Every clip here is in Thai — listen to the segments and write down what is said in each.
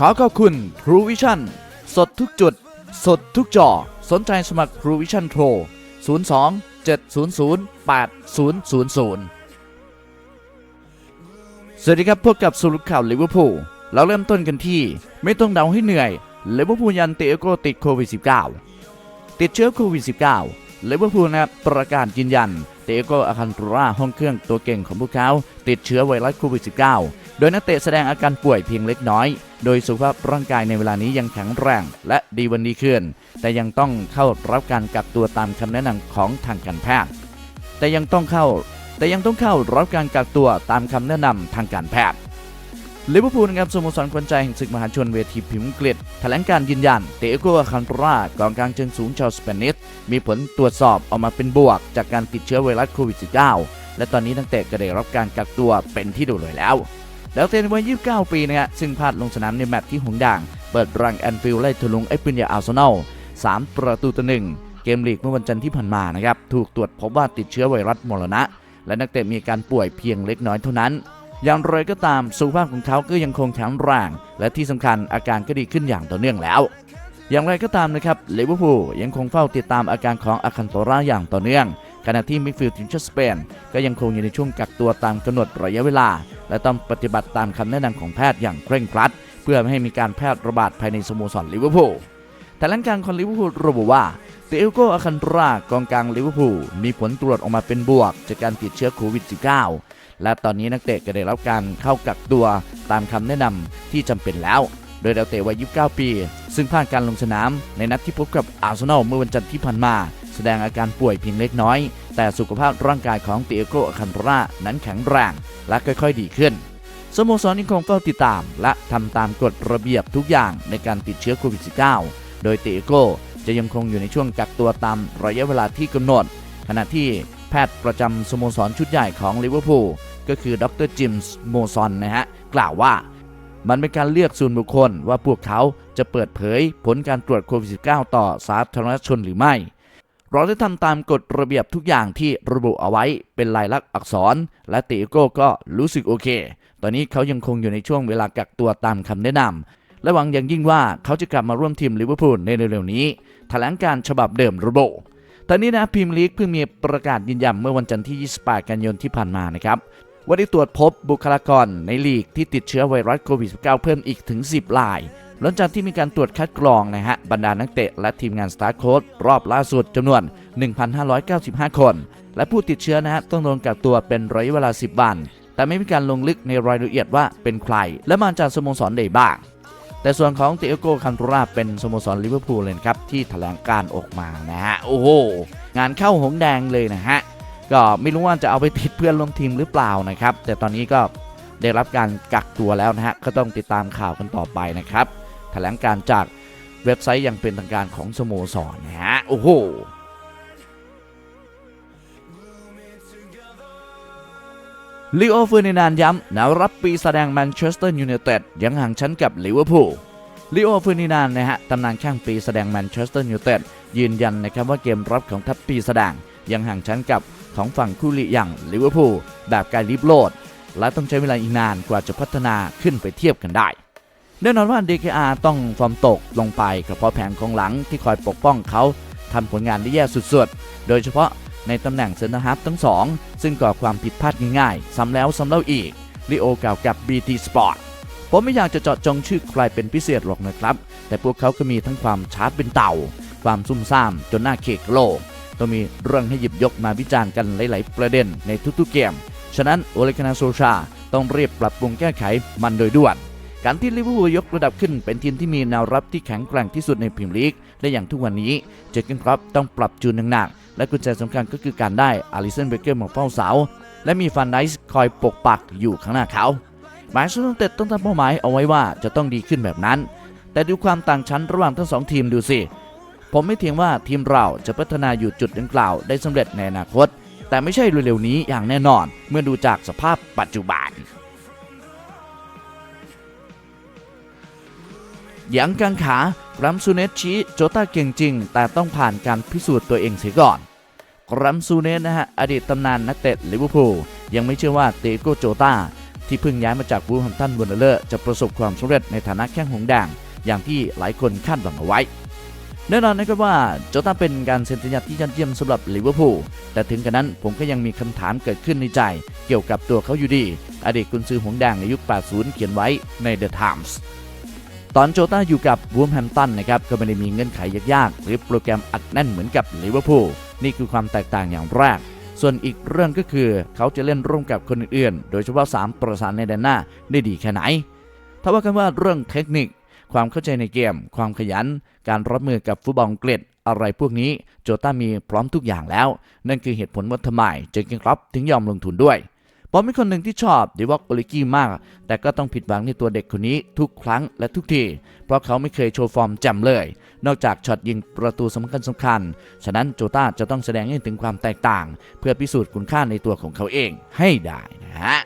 ขอขอบคุณ True Vision สดทุกจุด สดทุกจอ สนใจสมัคร True Vision โทร02 700 8000สวัสดีครับพบกับสรุปข่าวลิเวอร์พูลเราเริ่มต้นกันที่ ไม่ต้องเดาให้เหนื่อยลิเวอร์พูลยันเตโกติดโควิด -19 ติดเชื้อโควิด -19 ลิเวอร์พูลนะครับประกาศยืนยัน เตโกอาคันตุราห้องเครื่องตัวเก่งของพวกเขา ติดเชื้อไวรัสโควิด -19 โดยนักเตะแสดงอาการป่วยเพียงเล็กน้อย โดยสุขภาพร่างกายในเวลานี้ยังแข็งแรงและดีวันดีขึ้น แต่ยังต้องเข้ารับการกักตัวตามคำแนะนำของทางการแพทย์ แต่ยังต้องเข้า แต่ยังต้องเข้ารับการกักตัวตามคำแนะนำทางการแพทย์ลิเวอร์พูลนะครับสโมสรขวัญใจแห่งศึกมหาชนเวทีพิมพ์อกฤษแถลงการยืนยัน เตโกอาคันตรากองกลางเชิงสูงชาวสเปนิสมีผลตรวจสอบออกมาเป็นบวก จากการติดเชื้อไวรัสโควิด -19 และตอนนี้นักเตะก็ได้รับการกักตัวเป็นที่ดูเลยแล้ว แล้วเตะในวัย 29 ปีนะฮะซึ่งพลาดลงสนามในแมตช์ที่หงด่าง เปิดรังแอนฟิลด์ไล่ทะลุงไอปืนยาอาร์เซนอล3 ประตูต่อหนึ่งเกมลีกเมื่อวันจันทร์ที่ผ่านมานะครับถูกตรวจพบว่าติดเชื้อไวรัสมรณะ และนักเตะมีการป่วยเพียงเล็กน้อยเท่านั้นอย่างไรก็ตามสุขภาพของเขาก็ยังคงแข็งแรงและที่สำคัญอาการก็ดีขึ้นอย่างต่อเนื่องแล้ว อย่างไรก็ตามนะครับลิเวอร์พูลยังคงเฝ้าติดตามอาการของอาคันโตราอย่างต่อเนื่อง ขณะที่มิดฟิลด์ทีมชาติสเปนก็ยังคงอยู่ในช่วงกักตัวตามกำหนดระยะเวลา และต้องปฏิบัติตามคำแนะนำของแพทย์อย่างเคร่งครัด เพื่อไม่ให้มีการแพร่ระบาดภายในสโมสรลิเวอร์พูลแถลงการของลิเวอร์พูลระบุว่าเตโกอาคันตรากองกลางลิเวอร์พูลมีผลตรวจออกมาเป็นบวก จากการติดเชื้อโควิด -19 และตอนนี้นักเตะก็ได้รับการเข้ากักตัวตามคำแนะนำที่จำเป็นแล้ว โดยดาวเตะวัย 29 ปี ซึ่งผ่านการลงสนามในนัดที่พบกับอาร์เซนอลเมื่อวันจันทร์ที่ผ่านมา แสดงอาการป่วยเพียงเล็กน้อย แต่สุขภาพร่างกายของเตโกอาคันรานั้นแข็งแรงและค่อยๆดีขึ้น สโมสรยังคงเฝ้าติดตาม และทำตามกฎระเบียบทุกอย่างในการติดเชื้อโควิด -19 โดยเตโกจะยังคงอยู่ในช่วงกักตัวตามระยะเวลาที่กำหนด ขณะที่แพทย์ประจำสโมสรชุดใหญ่ของลิเวอร์พูลก็คือดรจิมส์โมซอนนะฮะ กล่าวว่ามันเป็นการเลือกส่วนบุคคลว่าพวกเขาจะเปิดเผยผลการตรวจโควิด -19 ต่อสาธารณชนหรือไม่ เราได้ทำตามกฎระเบียบทุกอย่างที่ระบุเอาไว้เป็นลายลักษณ์อักษร และติโก้ก็รู้สึกโอเค ตอนนี้เขายังคงอยู่ในช่วงเวลากักตัวตามคำแนะนำและหวังอย่างยิ่งว่าเขาจะกลับมาร่วมทีมลิเวอร์พูลในเร็วๆนี้แถลงการฉบับเดิมระบุตอนนี้นะพรีเมียร์ลีกเพิ่งมีประกาศยืนยันเมื่อวันจันทร์ที่ 28 กันยายนที่ผ่านมานะครับว่าได้ตรวจพบบุคลากรในลีกที่ติดเชื้อไวรัสโควิด -19 เพิ่มอีกถึง 10ราย หลังจากที่มีการตรวจคัดกรองนะฮะบรรดานักเตะและทีมงานสตาร์โค้ดรอบล่าสุดจำนวน 1,595 คน และผู้ติดเชื้อนะฮะต้องโดนกักตัวเป็นระยะเวลา 10 วัน แต่ไม่มีการลงลึกในรายละเอียดว่าเป็นใคร และมาจากสโมสรใดบ้างแต่ส่วนของเตโกคันตุราเป็นสโมสรลิเวอร์พูลเลยครับที่แถลงการออกมานะฮะโอ้โหงานเข้าหงแดงเลยนะฮะก็ไม่รู้ว่าจะเอาไปติดเพื่อนร่วมทีมหรือเปล่านะครับ แต่ตอนนี้ก็ได้รับการกักตัวแล้วนะฮะก็ต้องติดตามข่าวกันต่อไปนะครับ แถลงการจากเว็บไซต์อย่างเป็นทางการของสโมสรนะฮะ โอ้โหลิโอเฟอร์นินานย้ำแนวรับปีแสดงแมนเชสเตอร์ยูไนเต็ดยังห่างชั้นกับลิเวอร์พูลลิโอเฟอร์นินานนะฮะตำนานข้างปีแสดงแมนเชสเตอร์ยูไนเต็ดยืนยันนะครับว่าเกมรับของทัพปีแสดงยังห่างชั้นกับของฝั่งคู่ลีอย่างลิเวอร์พูลแบบการลิบโลด และต้องใช้เวลาอีกนานกว่าจะพัฒนาขึ้นไปเทียบกันได้ แน่นอนว่า DKR ต้องฟอร์มตกลงไปกับเพราะแผงของหลังที่คอยปกป้องเขาทำผลงานได้แย่สุดๆ โดยเฉพาะในตำแหน่งเซนเตอร์ฮาร์ฟทั้งสองซึ่งก่อความผิดพลาดง่ายๆ ซ้ำแล้วซ้ำเล่าอีกลิโอกล่าวกับ BT Sport ผมไม่อยากจะเจาะจงชื่อใครเป็นพิเศษหรอกนะครับ แต่พวกเขาก็มีทั้งความชาร์จเป็นเต่า ความซุ่มซ่ามจนหน้าเคกโลกต้องมีเรื่องให้หยิบยกมาวิจารณ์กันหลาย ๆ ประเด็นในทุกๆเกม ฉะนั้นโอเลกานาโซชาต้องรีบปรับปรุงแก้ไขมันโดยด่วน การที่ลิเวอร์พูลยกระดับขึ้นเป็นทีมที่มีแนวรับที่แข็งแกร่งที่สุดในพรีเมียร์ลีกได้อย่างทุกวันนี้เจอร์เกนครอปต้องปรับจูนหนักๆและกุญแจสำคัญก็คือการได้อาริสันเบเกอร์มาเฝ้าเสาและมีฟันไดส์คอยปกปักอยู่ข้างหน้าเขาหมายสุดเต็ดต้องตั้งเป้าหมายเอาไว้ว่าจะต้องดีขึ้นแบบนั้น แต่ดูความต่างชั้นระหว่างทั้งสองทีมดูสิ ผมไม่เถียงว่าทีมเราจะพัฒนาอยู่จุดดังกล่าวได้สำเร็จในอนาคต แต่ไม่ใช่เร็วๆนี้อย่างแน่นอนเมื่อดูจากสภาพปัจจุบัน อย่างกังขากรัมซูเนตชีโจต้าเก่งจริง แต่ต้องผ่านการพิสูจน์ตัวเองเสียก่อนรัมซูเนตนะฮะ อดีตตำนานนักเตะลิเวอร์พูลยังไม่เชื่อว่าเตโกโจต้าที่เพิ่งย้ายมาจากบูฮัมตันวันเดอร์จะประสบความสำเร็จในฐานะแข้งหงแดงอย่างที่หลายคนคาดหวังเอาไว้ แน่นอนนะครับว่าโจต้าเป็นการเซ็นสัญญาที่ยอดเยี่ยมสำหรับลิเวอร์พูลแต่ถึงกระนั้นผมก็ยังมีคำถามเกิดขึ้นในใจ เกี่ยวกับตัวเขาอยู่ดี อดีตกุนซือหงแดงในยุค 80 เขียนไว้ใน The Times ตอนโจต้าอยู่กับวูมแฮมตันนะครับก็ไม่ได้มีเงื่อนไขยากๆ หรือโปรแกรมอัดแน่นเหมือนกับลิเวอร์พูลนี่คือความแตกต่างอย่างแรก ส่วนอีกเรื่องก็คือเขาจะเล่นร่วมกับคนอื่นๆ โดยเฉพาะ 3 ประสานในแดนหน้าได้ดีแค่ไหน ถ้าว่ากันว่าเรื่องเทคนิค ความเข้าใจในเกม ความขยัน การรับมือกับฟุตบอลอังกฤษอะไรพวกนี้โจต้ามีพร้อมทุกอย่างแล้ว นั่นคือเหตุผลว่าทำไมเจอร์เกนครอปถึงยอมลงทุนด้วย ผมเป็นคนหนึ่งที่ชอบดิวอกโอลิกี้มาก แต่ก็ต้องผิดหวังในตัวเด็กคนนี้ทุกครั้งและทุกที เพราะเขาไม่เคยโชว์ฟอร์มแจ่มเลย นอกจากช็อตยิงประตูสำคัญสำคัญ ฉะนั้นโจต้าจะต้องแสดงให้ถึงความแตกต่าง เพื่อพิสูจน์คุณค่าในตัวของเขาเองให้ได้นะฮะ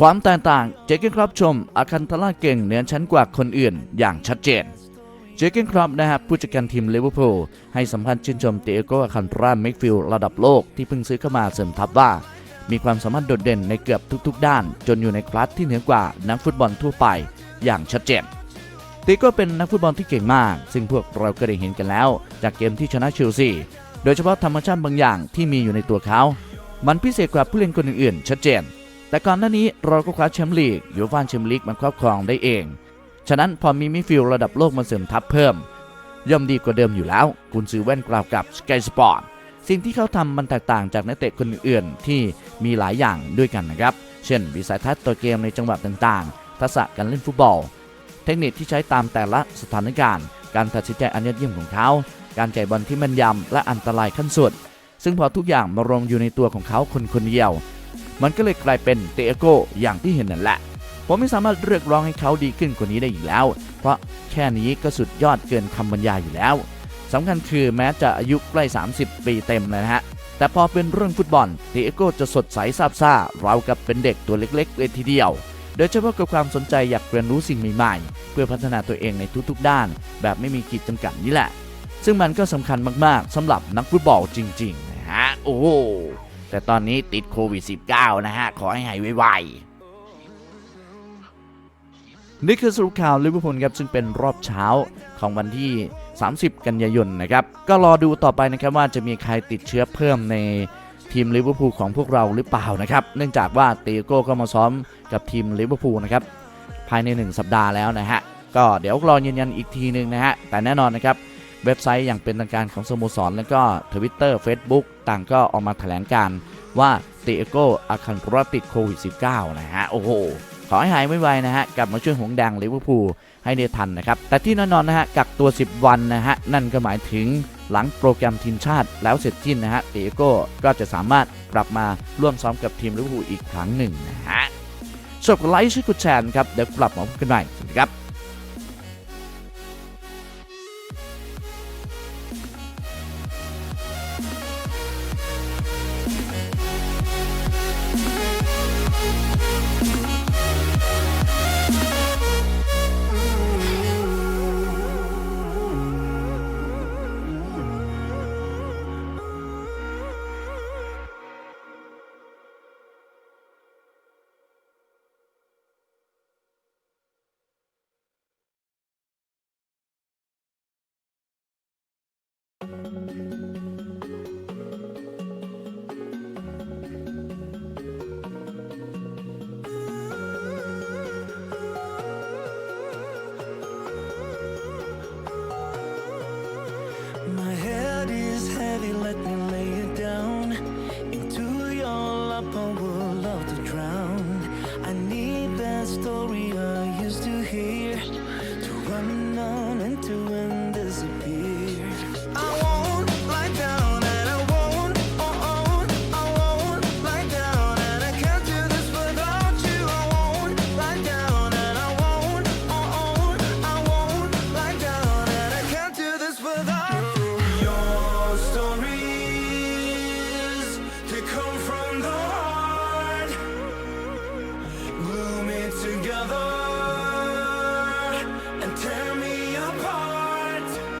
ความแตกต่างเจเกนครอปชมอาคันทล่าเก่งเหนือชั้นกว่าคนอื่นอย่างชัดเจน เจเกนครอปนะครับผู้จัดการทีมลิเวอร์พูลให้สัมภาษณ์ชื่นชมเตโกอาคันทราเมกฟิลระดับโลกที่เพิ่งซื้อเข้ามาเสริมทัพว่า มีความสามารถโดดเด่นในเกือบทุกๆ ด้าน จนอยู่ในคลาสที่เหนือกว่านักฟุตบอลทั่วไปอย่างชัดเจนตโกเป็นนักฟุตบอลที่เก่งมาก ซึ่งพวกเราก็ได้เห็นกันแล้ว จากเกมที่ชนะเชลซีโดยเฉพาะธรรมชาติบางอย่างที่มีอยู่ในตัวเขา มันพิเศษกว่าผู้เล่นคนอื่นๆ ชัดเจน แต่ก่อนหน้านี้เราก็คว้าแชมป์ลีกยูฟ่าแชมป์ลีกมันครอบครองได้เอง ฉะนั้นพอมีมิฟิลระดับโลกมาเสริมทัพเพิ่ม ย่อมดีกว่าเดิมอยู่แล้ว กุนซือแว่นกล่าวกับ Sky Sport สิ่งที่เขาทำมันแตกต่างจากนักเตะคนอื่นๆที่มีหลายอย่างด้วยกันนะครับ เช่น วิสัยทัศน์ตัวเกมในจังหวะต่างๆ ทักษะการเล่นฟุตบอล เทคนิคที่ใช้ตามแต่ละสถานการณ์ การตัดสินใจอันยอดเยี่ยมของเขา การจ่ายบอลที่แม่นยำและอันตรายขั้นสุด ซึ่งพอทุกอย่างมารวมอยู่ในตัวของเขาคนคนเดียว มันก็เลยกลายเป็นเตโกอย่างที่เห็นนั่นแหละ ผมไม่สามารถเรียกร้องให้เขาดีขึ้นกว่านี้ได้อีกแล้ว เพราะแค่นี้ก็สุดยอดเกินคำบรรยายอยู่แล้วสำคัญคือแม้จะอายุใกล้ 30 ปีเต็มเลยนะฮะ แต่พอเป็นเรื่องฟุตบอลเตโกจะสดใสซาบซ่า เราวกับเป็นเด็กตัวเล็กๆเลยทีเดียว โดยเฉพาะกับความสนใจอยากเรียนรู้สิ่งใหม่ๆ เพื่อพัฒนาตัวเองในทุกๆด้าน แบบไม่มีขีดจำกัดนี่แหละ ซึ่งมันก็สำคัญมากๆสำหรับนักฟุตบอลจริงๆนะฮะ โอ้แต่ตอนนี้ติดโควิด -19 นะฮะ ขอให้หายไวๆ นี่คือสรุปข่าวลิเวอร์พูลครับซึ่งเป็นรอบเช้าของวันที่ 30 กันยายนนะครับ ก็รอดูต่อไปนะครับว่าจะมีใครติดเชื้อเพิ่มในทีมลิเวอร์พูลของพวกเราหรือเปล่านะครับ เนื่องจากว่าเตโก้ก็มาซ้อมกับทีมลิเวอร์พูลนะครับภายใน 1 สัปดาห์แล้วนะฮะ ก็เดี๋ยวรอยืนยันอีกทีหนึ่งนะฮะ แต่แน่นอนนะครับ เว็บไซต์อย่างเป็นทางการของสโมสร แล้วก็ Twitter Facebook ต่างก็ออกมาแถลงการว่าเตโก้อาคันตุรติดโควิด -19 นะฮะ โอ้โห ขอให้หายไวๆนะฮะกลับมาช่วยหงแดงลิเวอร์พูลให้ได้ทันนะครับ แต่ที่แน่นอนนะฮะกักตัว 10 วันนะฮะนั่นก็หมายถึงหลังโปรแกรมทีมชาติแล้วเสร็จสิ้นนะฮะเตโก้ก็จะสามารถกลับมาร่วมซ้อมกับทีมลิเวอร์พูลอีกครั้งหนึ่งนะฮะจบกดไลค์ช่วยกดแชร์นครับเดี๋ยวกลับมาพบกันใหม่สวัสดีครับ